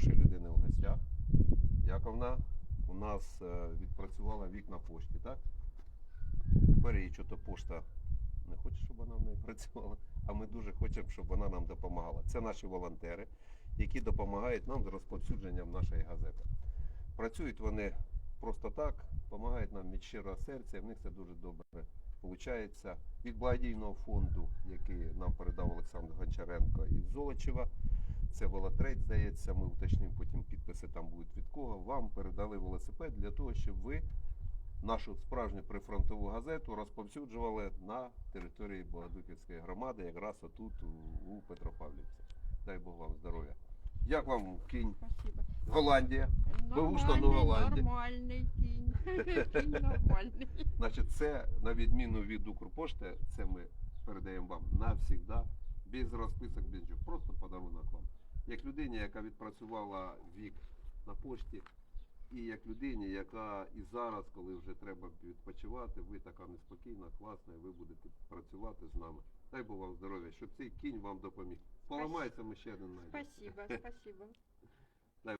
хорошої людини в гостях. Яковна у нас е, відпрацювала вік на пошті, так? Тепер їй чого пошта не хоче, щоб вона в неї працювала, а ми дуже хочемо, щоб вона нам допомагала. Це наші волонтери, які допомагають нам з розповсюдженням нашої газети. Працюють вони просто так, допомагають нам від щирого серця, і в них це дуже добре виходить. Від благодійного фонду, який нам передав Олександр Гончаренко із Золочева, це велотрейд, здається, ми уточнимо потім підписи там будуть від кого. Вам передали велосипед для того, щоб ви нашу справжню прифронтову газету розповсюджували на території Богодухівської громади, якраз отут у, у Петропавлівці. Дай Бог вам здоров'я. Як вам кінь Спасибо. Голландія? Беушна Нормальний, Новоландія. нормальний кінь. Кінь нормальний. Значить, це на відміну від Укрпошти, це ми передаємо вам навсігда, без розписок, без нічого. Просто подарунок вам. Як людині, яка відпрацювала вік на пошті, і як людині, яка і зараз, коли вже треба відпочивати, ви така неспокійна, класна, і ви будете працювати з нами. Дай Бог вам здоров'я, щоб цей кінь вам допоміг. Поламається, ми ще один найдемо. Спасибо, спасибо.